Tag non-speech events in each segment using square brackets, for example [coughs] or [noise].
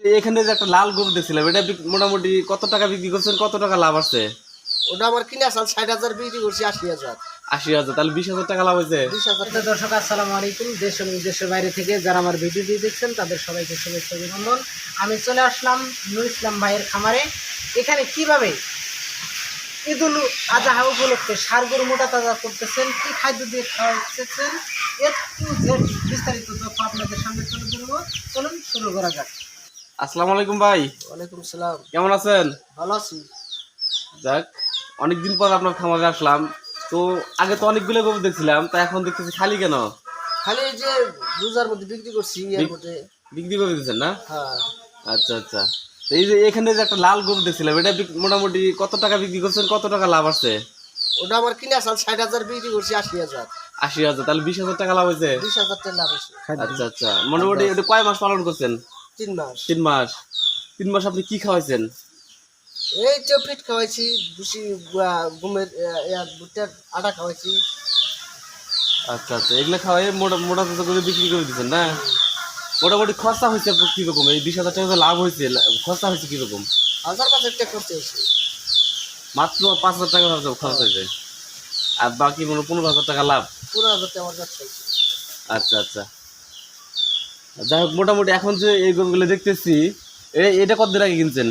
এখানে যে একটা লাল গরু দেখছিলাম এটা মোটামুটি কত টাকা বিক্রি করছেন? কত টাকা লাভ আছে? ওটা আমার কিনে আসাল ষাট হাজার বিক্রি করছি আশি হাজার। আশি হাজার তাহলে বিশ হাজার টাকা লাভ হয়েছে? বিশ হাজার দর্শক আসসালামু আলাইকুম। দেশ এবং দেশের বাইরে থেকে যারা আমার ভিডিওটি দেখছেন তাদের সবাইকে শুভেচ্ছা অভিনন্দন। আমি চলে আসলাম নুর ইসলাম ভাইয়ের খামারে। এখানে কীভাবে ঈদুল আজহা উপলক্ষে সার গরু মোটা তাজা করতেছেন কি খাদ্য দিয়ে খাওয়াচ্ছেন একটু বিস্তারিত তথ্য আপনাদের সামনে তুলে ধরবো। চলুন শুরু করা যাক। আসসালামু আলাইকুম ভাই। ওয়ালাইকুম সালাম কেমন আছেন? ভালো আছি। যাক অনেকদিন পর আপনার খামারে আসলাম। তো আগে তো অনেকগুলো গরু দেখছিলাম তা এখন দেখতেছি খালি কেন? খালি এই যে রোজার মধ্যে বিক্রি করছি এর মধ্যে। বিক্রি করে দিচ্ছেন না? হ্যাঁ। আচ্ছা আচ্ছা। তো এই যে এখানে যে একটা লাল গরু দেখছিলাম এটা মোটামুটি কত টাকা বিক্রি করছেন কত টাকা লাভ আছে? ওটা আমার কিনে আসাল ষাট হাজার বিক্রি করছি আশি হাজার। আশি হাজার তাহলে বিশ হাজার টাকা লাভ হয়েছে? বিশ হাজার টাকা লাভ হয়েছে। আচ্ছা আচ্ছা। মোটামুটি এটা কয় মাস পালন করছেন? তিন মাস। তিন মাস। তিন মাস আপনি কি খাওয়াইছেন? এই তো পিঠ খাওয়াইছি ভুসি গমের ভুট্টার আটা খাওয়াইছি। আচ্ছা আচ্ছা এগুলো খাওয়াই মোটা মোটা তাজা করে বিক্রি করে দিচ্ছেন না? মোটামুটি খরচা হয়েছে কীরকম? এই বিশ হাজার টাকা লাভ হয়েছে খরচা হয়েছে কীরকম? হাজার পাঁচের টাকা করতে হয়েছে। মাত্র পাঁচ হাজার টাকা খরচ খরচ হয়েছে। আর বাকি মনে হয় পনেরো হাজার টাকা লাভ? পনেরো হাজার টাকা আমার আচ্ছা আচ্ছা। যাই হোক মোটামুটি এখন যে এই গরুগুলো দেখতেছি এটা কতদিন আগে কিনছেন?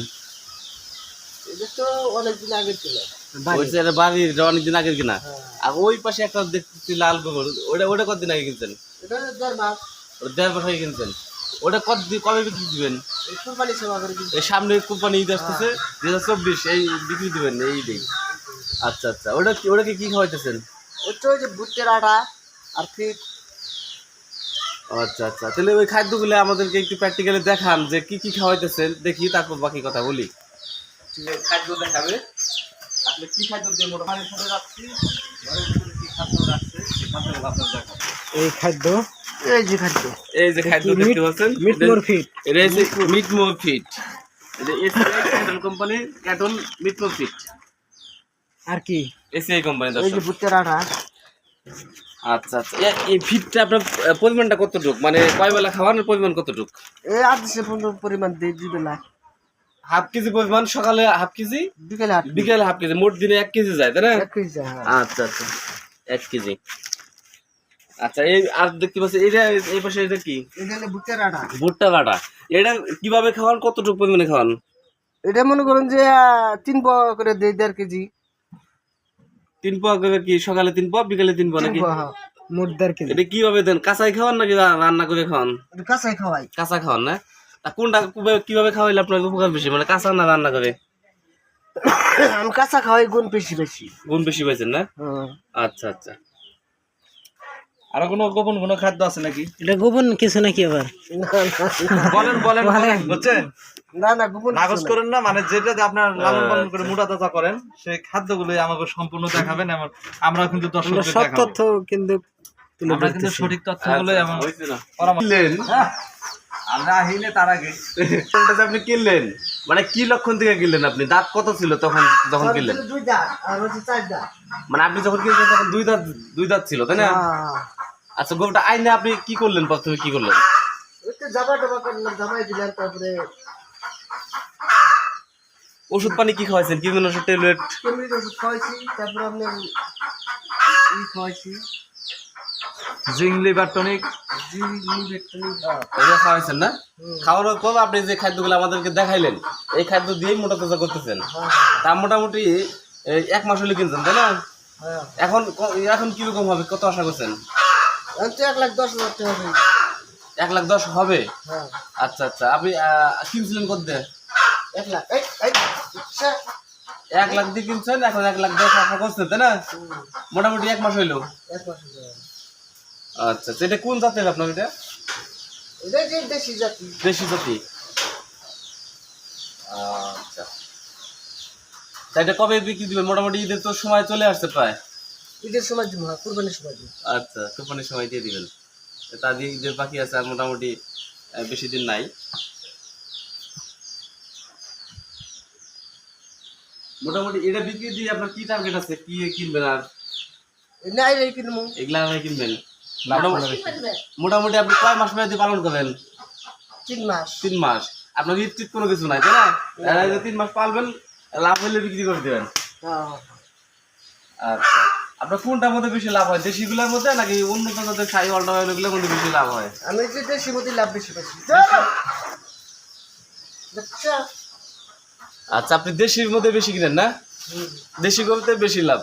বাড়ির। অনেকদিন আগে কিনা। হ্যাঁ। আর ওই পাশে একটা দেখতেছি লাল গরু ওটা ওটা কতদিন আগে কিনছেন? এটা হলো দেড় মাস। ওটা দেড় আগে কিনছেন। ওটা কত কবে বিক্রি দিবেন? এই সামনে কোম্পানি ঈদ আসতেছে দুই হাজার চব্বিশ এই বিক্রি দিবেন এই ঈদেই আচ্ছা আচ্ছা। ওটা ওটাকে কি খাওয়াইতেছেন? ওটা ওই যে ভুট্টার আটা আর ফিট। আচ্ছা আচ্ছা। তাহলে ওই খাদ্যগুলো আমাদেরকে একটু প্র্যাকটিক্যালি দেখান যে কি কি খাওয়াইতেছেন দেখি তারপর বাকি কথা বলি। খাদ্য দেখাবে। আসলে কি খাদ্য দিয়ে মোটামুটি সাথে রাখছি ঘরের ভিতরে কি খাদ্য রাখছে সেই খাদ্যগুলো আপনার দেখাবো। এই খাদ্য? এই যে খাদ্য। এই যে খাদ্য দেখতে পাচ্ছেন? Meat more fit. এটা হচ্ছে মিট মোর ফিট। এটা ACI cattle meat more fit. আর কি? এসিআই কোম্পানি এই যে ভুট্টার আটা। আচ্ছা আচ্ছা। এই ফিটটা আপনার পরিমাণটা কতটুক? মানে কয় বেলা খাওয়ানোর পরিমাণ কতটুক? এই আট দেশে পরিমাণ দিয়ে দুই বেলা হাফ কেজি পরিমাণ সকালে হাফ কেজি? বিকেলে আট বিকেলে হাফ কেজি মোট দিনে এক কেজি যায় তাই না? এক কেজি হ্যাঁ। আচ্ছা আচ্ছা। এক কেজি। আচ্ছা এই আর দেখতে পাচ্ছি এটা এই পাশে এটা কি? এটা হলো ভুট্টার ভুট্টা কাটা এটা কীভাবে খাওয়ান কতটুকু পরিমাণে খাওয়ান? এটা মনে করুন যে তিন করে দেই দেড় কেজি। তিন পোয়া কি সকালে তিন পোয়া বিকালে তিন পোয়া নাকি? হ্যাঁ। মোট দেড় কেজি। এটা কীভাবে দেন? কাঁচাই খাওয়ান নাকি রান্না করে খাওয়ান? কাঁচাই খাওয়াই। কাঁচা খাওয়ান না? তা কোনটা কিভাবে- কীভাবে খাওয়াইলে আপনার উপকার বেশি? মানে কাঁচা না রান্না করে? [coughs] আমি কাঁচা খাওয়াই গুণ বেশি বেশি। গুণ বেশি পাইছেন না? হ্যাঁ। আচ্ছা আচ্ছা। আরও কোনো গোপন কোনো খাদ্য আছে নাকি? এটা গোপন কিছু নাকি আবার? বলেন বলেন বুঝছেন? না না গোপন নাকচ করেন না মানে যেটা আপনার লালন পালন করে আচ্ছা। মোটা তাজা করেন সেই খাদ্যগুলো আমাকে সম্পূর্ণ দেখাবেন এবং আমরা কিন্তু আমরা দর্শকদের সব তথ্য কিন্তু আমরা কিন্তু সঠিক তথ্যগুলো আচ্ছা, এবং পরামর্শ আমরা আহিলে তার আগে। আপনি কিনলেন? মানে কি লক্ষণ থেকে কিনলেন আপনি? দাঁত কত ছিল তখন যখন কিনলেন? দুই দাঁত আর হচ্ছে চার দাঁত। মানে আপনি যখন কিনলেন তখন দুই দাঁত দুই দাঁত ছিল তাই না? হ্যাঁ। আচ্ছা গরুটা আইনে আপনি কি করলেন প্রথমে? কি করলেন? জামা টামা করলাম জামাই দিলাম তারপরে ওষুধ পানি কি খাওয়াইছেন? কি ট্যাবলেট? কেমিক্যাল ওষুধ খাওয়াইছি তারপরে আপনার ই খাওয়াইছি। জিং লিভার টনিক? জি লিভেক্টনিক হ্যাঁ। এগুলো খাওয়াইছেন না? খাওয়ানোর পর আপনি যে খাদ্যগুলো আমাদেরকে দেখাইলেন এই খাদ্য দিয়েই মোটা তাজা করতেছেন। তা মোটামুটি এক মাস হলে কিনছেন তাই না? হ্যাঁ। এখন ক- এখন কীরকম হবে কত আশা করছেন? তো এক লাখ দশ হাজার টাকা হবে এক লাখ দশ হবে? হ্যাঁ। আচ্ছা আচ্ছা আপনি কিনছিলেন দিয়ে? এক লাখ এই এই এক লাখ দিয়ে কিনছেন এখন এক লাখ দশ আশা করছেন তাই না? মোটামুটি এক মাস হইল। এক মাস আচ্ছা আচ্ছা এটা কোন জাতের আপনার এটা? এটা যে দেশি জাতি। দেশি জাতি। আচ্ছা। এটা কবে বিক্রি দিবেন? মোটামুটি ঈদের তো সময় চলে আসছে প্রায়। ঈদের সময় দিব হ্যাঁ কুরবানির সময় দিব। আচ্ছা কোম্পানির সময় দিয়ে দিবেন। তা দিয়ে ঈদের বাকি আছে আর মোটামুটি বেশি দিন নাই। মোটামুটি এটা বিক্রি দিয়ে আপনার কি টার্গেট আছে? কি কিনবেন আর? নাই রে কিনবো। এগুলা আমি কিনবেন? মোটামুটি আপনি কয় মাস মেয়াদি পালন করবেন তিন মাস। তিন মাস। আপনার ঈদ কোনো কিছু নাই তাই না? তিন মাস পালবেন লাভ হলে বিক্রি করে দেবেন। হ্যাঁ। আচ্ছা। আপনার কোনটার মধ্যে বেশি লাভ হয় দেশিগুলোর মধ্যে নাকি অন্য কোনো শাহি অল্টা ওগুলোর মধ্যে বেশি লাভ হয়? আমি যে দেশি মধ্যে লাভ বেশি পাচ্ছি। আচ্ছা। আপনি দেশির মধ্যে বেশি কিনেন না? দেশি গরুতে বেশি লাভ?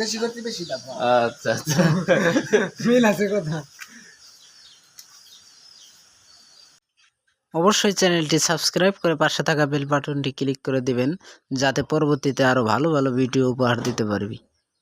দেশি করতে বেশি লাভ আচ্ছা আচ্ছা। মিল আছে কথা। অবশ্যই চ্যানেলটি সাবস্ক্রাইব করে পাশে থাকা বেল বাটনটি ক্লিক করে দিবেন যাতে পরবর্তীতে আরও ভালো ভালো ভিডিও উপহার দিতে পারবি।